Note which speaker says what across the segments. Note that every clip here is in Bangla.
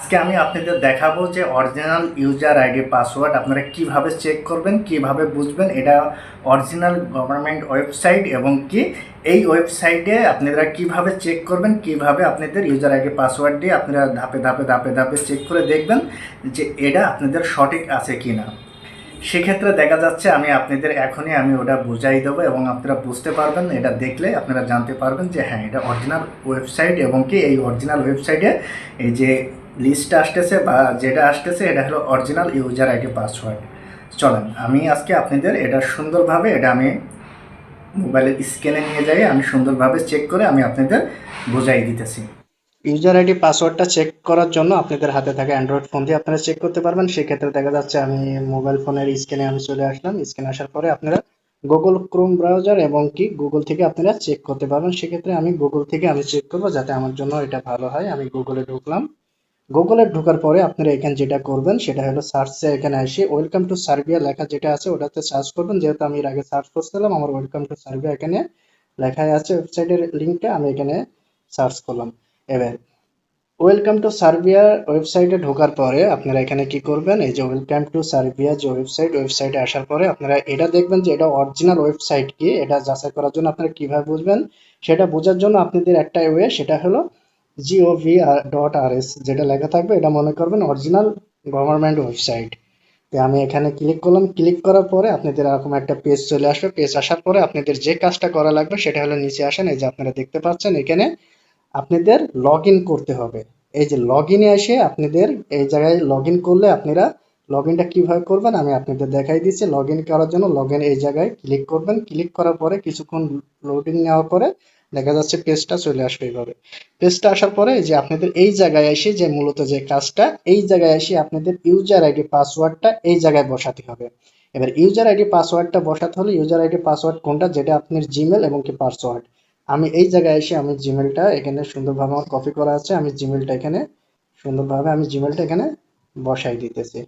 Speaker 1: আজকে আমি আপনাদের দেখাবো যে অরিজিনাল ইউজার আইডি পাসওয়ার্ড আপনারা কীভাবে চেক করবেন, কীভাবে বুঝবেন, এটা অরিজিনাল গভর্নমেন্ট ওয়েবসাইট এবং কি এই ওয়েবসাইটে আপনারা কীভাবে চেক করবেন, কীভাবে আপনাদের ইউজার আইডি পাসওয়ার্ড দিয়ে আপনারা ধাপে ধাপে ধাপে ধাপে চেক করে দেখবেন যে এটা আপনাদের সঠিক আছে কি না সেক্ষেত্রে দেখা যাচ্ছে আমি আপনাদের এখনই আমি ওটা বুঝাই দেবো এবং আপনারা বুঝতে পারবেন, এটা দেখলে আপনারা জানতে পারবেন যে হ্যাঁ এটা অরিজিনাল ওয়েবসাইট এবং কি এই অরিজিনাল ওয়েবসাইটে এই যে লিস্টটা আসতেছে বা যেটা আসতেছে, এটা হলো অরিজিনাল ইউজার আইডি পাসওয়ার্ড চলেন, আমি আজকে আপনাদের এটা সুন্দরভাবে, এটা আমি মোবাইলের স্ক্যানে নিয়ে যাই, আমি সুন্দরভাবে চেক করে আমি আপনাদের বোঝাই দিতেছি। ইউজার আইডি পাসওয়ার্ডটা চেক করার জন্য আপনাদের হাতে থাকা অ্যান্ড্রয়েড ফোন দিয়ে আপনারা চেক করতে পারবেন। সেক্ষেত্রে দেখা যাচ্ছে আমি মোবাইল ফোনের স্ক্যানে আমি চলে আসলাম। স্ক্যানে আসার পরে আপনারা গুগল ক্রোম ব্রাউজার এবং কি গুগল থেকে আপনারা চেক করতে পারবেন। সেক্ষেত্রে আমি গুগল থেকে আমি চেক করব যাতে আমার জন্য এটা ভালো হয়। আমি গুগলে ঢুকলাম। গুগলে ঢোকার পরে আপনারা এখানে যেটা করবেন, সেটা হলো সার্চে এখানে এসে ওয়েলকাম টু সার্বিয়া লেখা যেটা আছে ওটাতে সার্চ করবেন। যেহেতু আমি এর আগে সার্চ করছিলাম, আমার ওয়েলকাম টু সার্বিয়া এখানে লেখাই আছে ওয়েবসাইটের লিঙ্কটা আমি এখানে সার্চ করলাম। এবার ওয়েলকাম টু সার্বিয়া ওয়েবসাইটে ঢোকার পরে আপনারা এখানে কি করবেন? এই যে ওয়েলকাম টু সার্বিয়া যে ওয়েবসাইট ওয়েবসাইটে আসার পরে আপনারা এটা দেখবেন যে এটা অরিজিনাল ওয়েবসাইট কি? এটা যাচাই করার জন্য আপনারা কীভাবে বুঝবেন? সেটা বোঝার জন্য আপনাদের একটা ওয়ে সেটা হলো জিওভি ডট আর এস যেটা লেখা থাকবে, এটা মনে করবেন অরিজিনাল গভর্নমেন্ট ওয়েবসাইট তো আমি এখানে ক্লিক করলাম ক্লিক করার পরে আপনাদের এরকম একটা পেজ চলে আসবে। পেজ আসার পরে আপনাদের যে কাজটা করা লাগবে, সেটা হলো নিচে আসেন, এই যে আপনারা দেখতে পাচ্ছেন, এখানে আপনাদের লগ করতে হবে। এই যে লগ ইনে এসে আপনাদের এই জায়গায় লগ করলে আপনারা লগ ইনটা কীভাবে করবেন, আমি আপনাদের দেখাই দিচ্ছি। লগ করার জন্য লগ এই জায়গায় ক্লিক করবেন। ক্লিক করার পরে কিছুক্ষণ লোডিং নেওয়ার পরে দেখা যাচ্ছে পেজটা চলে আসবে এইভাবে। পেজটা আসার পরে যে আপনাদের এই জায়গায় এসে যে মূলত যে কাজটা, এই জায়গায় এসে আপনাদের ইউজার আইডি পাসওয়ার্ডটা এই জায়গায় বসাতে হবে। এবার ইউজার আইডি পাসওয়ার্ডটা বসাতে হলে ইউজার আইডি পাসওয়ার্ড কোনটা? যেটা আপনার জিমেল এবং কি পাসওয়ার্ড আমি এই জায়গায় এসে আমি জিমেলটা এখানে সুন্দরভাবে আমার কপি করা আছে। আমি জিমেলটা এখানে সুন্দরভাবে আমি জিমেলটা এখানে বসাই দিতেছি।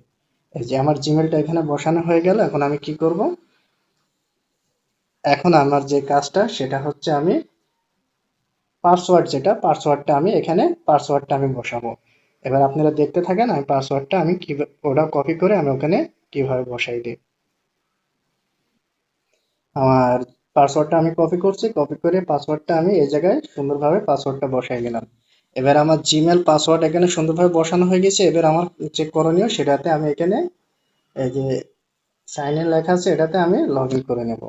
Speaker 1: এই যে আমার জিমেলটা এখানে বসানো হয়ে গেল। এখন আমি কি করব? এখন আমার যে কাজটা, সেটা হচ্ছে আমি পাসওয়ার্ড যেটা, পাসওয়ার্ডটা আমি এখানে, পাসওয়ার্ডটা আমি বসাবো। এবার আপনারা দেখতে থাকেন, আমি পাসওয়ার্ডটা আমি কি ওটা কপি করে আমি ওখানে কীভাবে বসাই দিই। আমার পাসওয়ার্ডটা আমি কপি করছি কপি করে পাসওয়ার্ডটা আমি এই জায়গায় সুন্দরভাবে পাসওয়ার্ডটা বসাই দিলাম এবার আমার জিমেল পাসওয়ার্ড এখানে সুন্দরভাবে বসানো হয়ে গেছে, এবার আমার চেক করণীয় সেটাতে আমি এখানে এই যে সাইন ইন লেখা আছে, এটাতে আমি লগ ইন করে নেব।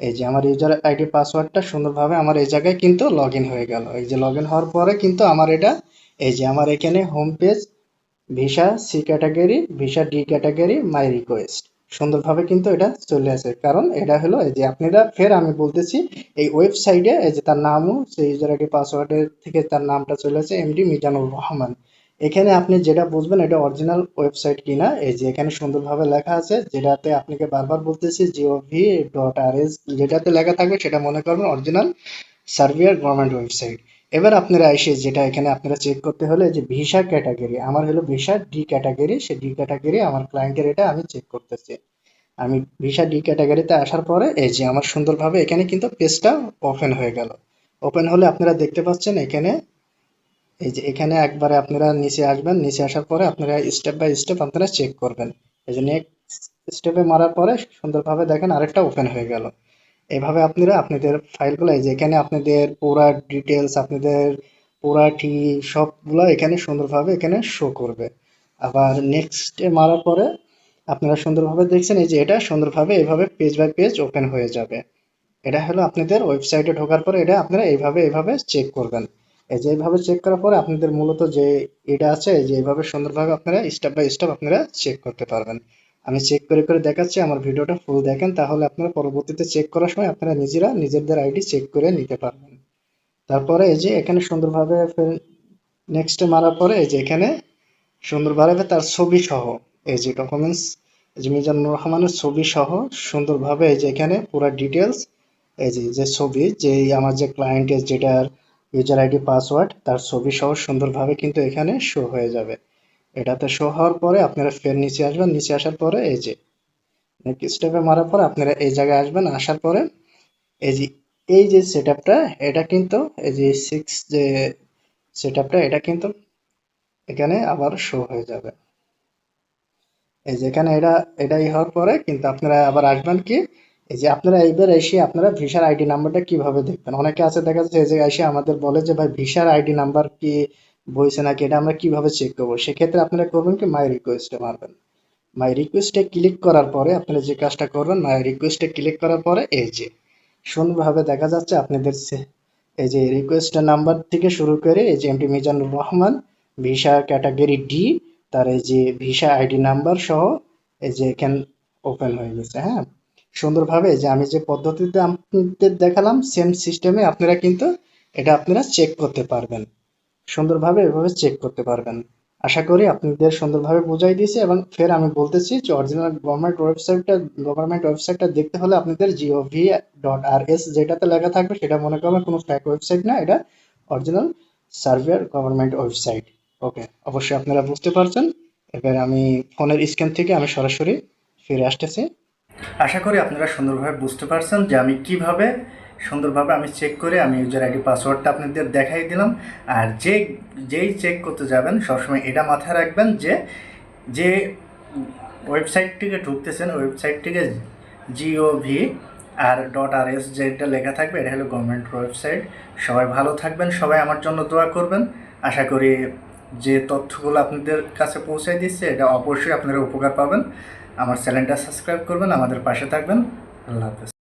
Speaker 1: এই যে আমার ইউজার আইডি পাসওয়ার্ডটা সুন্দরভাবে আমার এই জায়গায় কিন্তু লগ হয়ে গেল। এই যে লগ হওয়ার পরে কিন্তু আমার এটা, এই যে আমার এখানে home page visa C category visa D category my request সুন্দরভাবে কিন্তু এটা চলে আসে। কারণ এটা হলো এই যে আপনারা ফের আমি বলতেছি, এই ওয়েবসাইটে এই যে তার নামও, সেই ইউজার আইডি পাসওয়ার্ডের থেকে তার নামটা চলে আসে এমডি মিজানুর রহমান। এখানে আপনি যেটা বুঝবেন, এটা অরিজিনাল ওয়েবসাইট কিনা, এই যে এখানে সুন্দরভাবে লেখা আছে, যেটাতে আপনাকে বারবার বলতেছি জিওভি ডট আর এস যেটাতে লেখা থাকবে, সেটা মনে করবেন অরিজিনাল সার্বিয়ার গভর্নমেন্ট ওয়েবসাইট এবার আপনারা এসে যেটা এখানে আপনারা চেক করতে হলে যে ভিসা ক্যাটাগরি আমার হলো ভিসা ডি ক্যাটাগরি সে ডি ক্যাটাগরি আমার ক্লায়েন্টের এটা আমি চেক করতেছি। আমি ভিসা ডি ক্যাটাগরিতে আসার পরে, এই যে আমার সুন্দরভাবে এখানে কিন্তু পেজটা ওপেন হয়ে গেল। ওপেন হলে আপনারা দেখতে পাচ্ছেন এখানে এই যে এখানে একবারে আপনারা নিচে আসবেন, নিচে আসার পরে আপনারা স্টেপ বাই স্টেপ আপনারা চেক করবেন। এই যে নেক্সট স্টেপে মারার পরে সুন্দরভাবে দেখেন আরেকটা ওপেন হয়ে গেল। এভাবে আপনারা আপনাদের ফাইলগুলো, এই যে এখানে আপনাদের পুরা ডিটেলস আপনাদের পুরা টি সবগুলো এখানে সুন্দরভাবে এখানে শো করবে। আবার নেক্সটে মারার পরে আপনারা সুন্দরভাবে দেখছেন, এই যে এটা সুন্দরভাবে এইভাবে পেজ বাই পেজ ওপেন হয়ে যাবে। এটা হলো আপনাদের ওয়েবসাইটে ঢোকার পরে এটা আপনারা এইভাবে এইভাবে চেক করবেন। এই যে এইভাবে চেক করার পরে আপনাদের মূলত যে এটা আছে, যে এইভাবে সুন্দরভাবে আপনারা স্টেপ বাই স্টেপ আপনারা চেক করতে পারবেন। আমি চেক করে করে দেখাচ্ছি, আমার ভিডিওটা ফুল দেখেন, তাহলে আপনারা পরবর্তীতে চেক করার সময় আপনারা নিজেরা নিজেদের আইডি চেক করে নিতে পারবেন। তারপরে এই যে এখানে সুন্দরভাবে নেক্সটে মারার পরে এই যে এখানে সুন্দরভাবে তার ছবি সহ, এই যে ডকুমেন্টস যে মিজানুর রহমানের ছবি সহ সুন্দরভাবে এই যে এখানে পুরো ডিটেলস এই যে যে ছবি যে আমার যে ক্লায়েন্টের যেটার ইউজার আইডি পাসওয়ার্ড তার ছবি সহ সুন্দরভাবে কিন্তু এখানে শো হয়ে যাবে। এটাতে শো হওয়ার পরে আপনারা ফের নিচে আসবেন। নিচে আসার পরে এই যে স্টেপে মারার পরে আপনারা এই জায়গায় আসবেন। আসার পরে এই যে এই যে সেটআপটা এটা কিন্তু এই যে সিক্স যে সেটআপটা এটা কিন্তু এখানে আবার শো হয়ে যাবে। এই যে এখানে এটা, এটাই হওয়ার পরে কিন্তু আপনারা আবার আসবেন কি? এই যে আপনারা এইবার এসে আপনারা ভিসার আইডি নাম্বারটা কীভাবে দেখবেন? অনেকে আছে দেখা যাচ্ছে এই জায়গায় এসে আমাদের বলে যে, ভাই, ভিসার আইডি নাম্বার কি বইছে নাকি? এটা আমরা কীভাবে চেক করব? সেক্ষেত্রে আপনারা করবেন কি? মাই রিকোয়েস্টে মারবেন। মাই রিকোয়েস্টে ক্লিক করার পরে আপনারা যে কাজটা করবেন মাই রিকোয়েস্টে ক্লিক করার পরে এই যে সুন্দরভাবে দেখা যাচ্ছে আপনাদের এই যে রিকোয়েস্টের নাম্বার থেকে শুরু করে এই যে MT Mizanur Rahman, visa category D তার এই যে ভিসা আইডি নাম্বার সহ এই যে এখান ওপেন হয়ে গেছে হ্যাঁ? সুন্দরভাবে যে আমি যে পদ্ধতিতে আপনাদের দেখালাম সেম সিস্টেমে আপনারা কিন্তু এটা আপনারা চেক করতে পারবেন। সুন্দরভাবে এভাবে চেক করতে পারবেন। আশা করি আপনাদের সুন্দরভাবে বুঝাই দিয়েছি এবং ফের আমি বলতেছি যে অরিজিনাল গভর্নমেন্ট ওয়েবসাইটটা গভর্নমেন্ট ওয়েবসাইটটা দেখতে হলে আপনাদের জিওভি ডট আর এস যেটাতে লেখা থাকবে সেটা মনে করবেন, কোনো ফ্যাক ওয়েবসাইট না, এটা অরিজিনাল সার্ভিয়ার গভর্নমেন্ট ওয়েবসাইট ওকে অবশ্যই আপনারা বুঝতে পারছেন। এবার আমি ফোনের স্ক্যান থেকে আমি সরাসরি ফিরে আসতেছি। আশা করি আপনারা সুন্দরভাবে বুঝতে পারছেন যে আমি কীভাবে সুন্দরভাবে আমি চেক করে আমি ইউজার আইডি পাসওয়ার্ডটা আপনাদের দেখাই দিলাম। আর যে, যেই চেক করতে যাবেন, সবসময় এটা মাথায় রাখবেন যে যে ওয়েবসাইটটিকে ঢুকতেছেন ওয়েবসাইটটিকে GOV R dot R S যেটা লেখা থাকবে, এটা হলো গভর্নমেন্ট ওয়েবসাইট সবাই ভালো থাকবেন, সবাই আমার জন্য দোয়া করবেন। আশা করি যে তথ্যগুলো আপনাদের কাছে পৌঁছাই দিচ্ছে, এটা অবশ্যই আপনারা উপকার পাবেন। আমার চ্যানেলটা সাবস্ক্রাইব করবেন আমাদের পাশে থাকবেন। আল্লাহ হাফেজ।